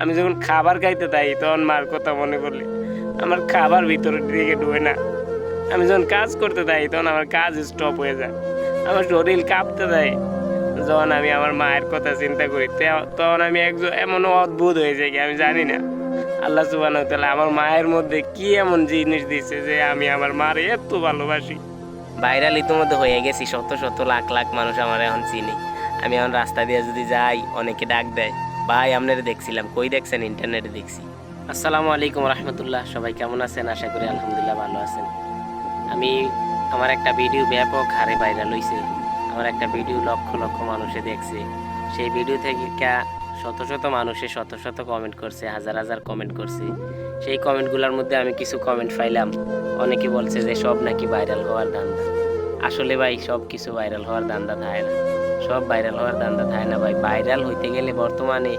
আমি যখন খাবার খাইতে তাই তখন মার কথা মনে পড়লে, আমার খাবার ভিতরে দিকে ঢুকে না। আমি যখন কাজ করতে তাই তখন আমার কাজ স্টপ হয়ে যায়। আমার শরীর কাঁপতে দেয়। যখন আমি আমার মায়ের কথা চিন্তা করি তখন আমি একজন এমন অদ্ভুত হয়ে যাই আমি জানি না। আল্লাহ সুবাহ আমার মায়ের মধ্যে কি এমন জিনিস দিচ্ছে যে আমি আমার মার এত ভালোবাসি। ভাইরাল ইতিমধ্যে হয়ে গেছি, শত শত লাখ লাখ মানুষ আমার এখন চিনি। আমি এখন রাস্তা দিয়ে যদি যাই, অনেকে ডাক দেয়। ভাই, আপনারা দেখছিলাম। কই দেখছেন? ইন্টারনেটে দেখছি। আসসালামু আলাইকুম রহমতুল্লাহ। সবাই কেমন আছেন? আশা করি আলহামদুলিল্লাহ ভালো আছেন। আমি আমার একটা ভিডিও ব্যাপক হারে ভাইরাল হয়েছে আমার একটা ভিডিও লক্ষ লক্ষ মানুষে দেখছে। সেই ভিডিও থেকে শত শত মানুষে শত শত কমেন্ট করছে, হাজার হাজার কমেন্ট করছে। সেই কমেন্টগুলোর মধ্যে আমি কিছু কমেন্ট পাইলাম। অনেকে বলছে যে, সব নাকি ভাইরাল হওয়ার ধান্দা। আসলে ভাই সব কিছু ভাইরাল হওয়ার ধান্দা থাকে না। সব ভাইরাল হওয়ার ধান্দা থাকে না ভাই। ভাইরাল হইতে গেলে বর্তমানে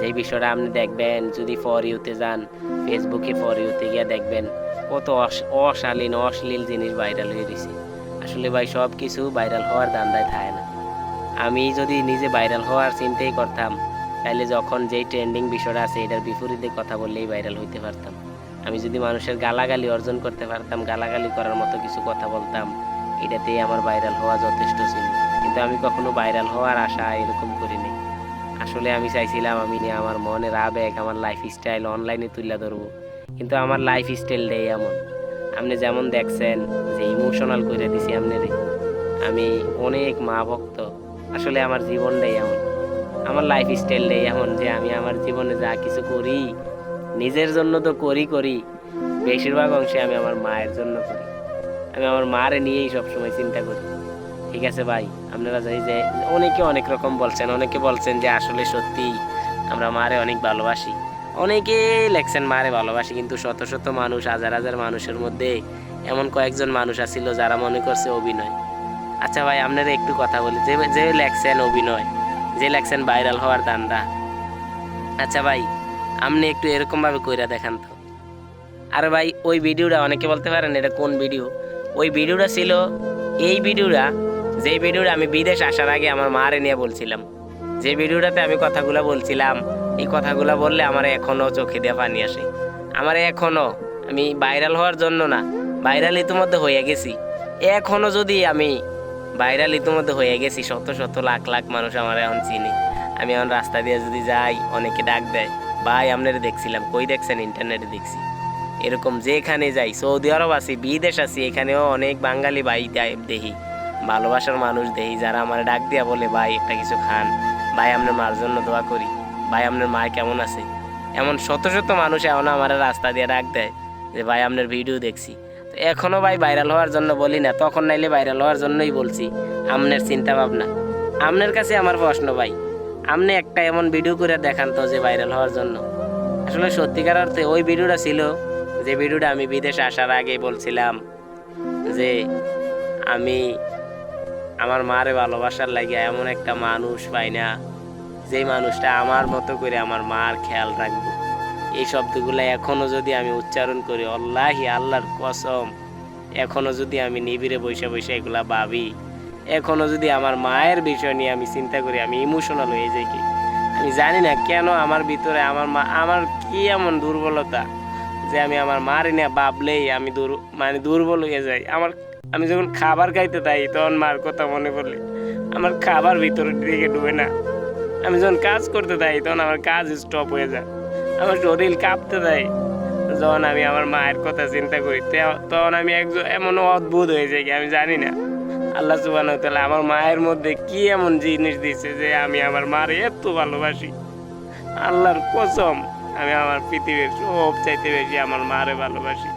যেই বিষয়টা আপনি দেখবেন, যদি ফর ইউতে যান ফেসবুকে ফর ইউতে গিয়ে দেখবেন, কত অশ- অশালীন, অশ্লীল জিনিস ভাইরাল হয়ে গেছে। আসলে ভাই, সব কিছু ভাইরাল হওয়ার ধান্দায় থাকে না। আমি যদি নিজে ভাইরাল হওয়ার চিন্তাই করতাম তাহলে যখন যেই ট্রেন্ডিং বিষয়টা আছে, এটার বিপরীতে কথা বললেই ভাইরাল হইতে পারতাম। আমি যদি মানুষের গালাগালি অর্জন করতে পারতাম, গালাগালি করার মতো কিছু কথা বলতাম, এটাতেই আমার ভাইরাল হওয়া যথেষ্ট ছিল। কিন্তু আমি কখনো ভাইরাল হওয়ার আশা এরকম করিনি। আসলে আমি চাইছিলাম আমি আমার মনের আবেগ, আমার লাইফ স্টাইল অনলাইনে তুলে ধরবো। কিন্তু আমার লাইফ স্টাইলটাই এমন। আপনি যেমন দেখছেন যে ইমোশনাল করে দিছি আপনারে আমি অনেক মা ভক্ত। আসলে আমার জীবনটাই এমন। আমার লাইফ স্টাইলটাই এমন যে আমি আমার জীবনে যা কিছু করি, নিজের জন্য তো করি করি। বেশিরভাগ অংশে আমি আমার মায়ের জন্য করি। আমি আমার মারে নিয়েই সবসময় চিন্তা করি। ঠিক আছে ভাই, আপনারা জানি যে অনেকে অনেক রকম বলছেন, অনেকে বলছেন যে আসলে সত্যি আমরা মারে অনেক ভালোবাসি। অনেকে লেখছেন মারে ভালোবাসি, কিন্তু শত শত মানুষ, হাজার হাজার মানুষের মধ্যে এমন কয়েকজন মানুষ আছিল যারা মনে করছে অভিনয়। আচ্ছা ভাই, আপনারা একটু কথা বলি, যে যে লেখছেন অভিনয়, যে লেখছেন ভাইরাল হওয়ার দান্দা। আচ্ছা ভাই, আপনি একটু এরকমভাবে কইরা দেখান তো। আরে ভাই, ওই ভিডিওটা অনেকে বলতে পারেন, এটা কোন ভিডিও? ওই ভিডিওটা ছিল, এই ভিডিওটা যে ভিডিওটা আমি বিদেশ আসার আগে আমার মারে নিয়ে বলছিলাম, যে ভিডিওটাতে আমি কথাগুলো বলছিলাম, এই কথাগুলো বললে আমার এখনও চোখে দিয়ে পানি আসে। আমার এখনও, আমি ভাইরাল হওয়ার জন্য না, ভাইরাল ইতিমধ্যে হয়ে গেছি। এখনও যদি আমি ভাইরাল ইতিমধ্যে হয়ে গেছি, শত শত লাখ লাখ মানুষ আমার এখন চিনি। আমি এখন রাস্তা দিয়ে যদি যাই, অনেকে ডাক দেয়, ভাই আপনারা দেখছিলাম, কই দেখছেন ইন্টারনেটে দেখছি? এরকম যেখানে যাই, সৌদি আরব আছি, বিদেশ আছি, এখানেও অনেক বাঙালি ভাই দেখি। ভালোবাসার মানুষ দেখি যারা আমার ডাক দিয়া বলে, ভাই, একটা কিছু খান। ভাই, আপনার মার জন্য দোয়া করি। ভাই, আপনার মা কেমন আছে? এমন শত শত মানুষ এমন আমার রাস্তা দিয়ে ডাক দেয় যে, ভাই, আপনার ভিডিও দেখছি। তো এখনও ভাই ভাইরাল হওয়ার জন্য বলি না, তখন নাইলে ভাইরাল হওয়ার জন্যই বলছি, আপনার চিন্তা ভাবনা। আপনার কাছে আমার প্রশ্ন, ভাই, আপনি একটা এমন ভিডিও করে দেখান তো যে ভাইরাল হওয়ার জন্য? আসলে সত্যিকার অর্থে ওই ভিডিওটা ছিল যে ভিডিওটা আমি বিদেশে আসার আগে বলছিলাম যে, আমি আমার মারে ভালোবাসার লাগে এমন একটা মানুষ পাই না যে মানুষটা আমার মতো করে আমার মার খেয়াল রাখব। এই শব্দগুলো এখনও যদি আমি উচ্চারণ করি, আল্লাহি আল্লাহর কসম, এখনও যদি আমি নিবিড়ে বসে বসে এগুলা ভাবি, এখনও যদি আমার মায়ের বিষয় নিয়ে আমি চিন্তা করি, আমি ইমোশনাল হয়ে যাই কি? আমি জানি না কেন আমার ভিতরে আমার মা, আমার কি এমন দুর্বলতা, যে আমি আমার মার নিয়ে ভাবলেই আমি দুর মানে দুর্বল হয়ে যাই। আমার আমি যখন খাবার খাইতে তাই তখন মার কথা মনে পড়লে, আমার খাবার ভিতরের দিকে ঢুকে না। আমি যখন কাজ করতে তাই তখন আমার কাজ স্টপ হয়ে যায়। আমার শরীর কাঁপতে দেয়। যখন আমি আমার মায়ের কথা চিন্তা করি তখন আমি একজন এমন অদ্ভুত হয়ে যাই আমি জানি না। আল্লাহ সুবাহ আমার মায়ের মধ্যে কি এমন জিনিস দিচ্ছে যে আমি আমার মার এত ভালোবাসি। আল্লাহর কসম, আমি আমার পৃথিবীর সব চাইতে বেশি আমার মারে ভালোবাসি।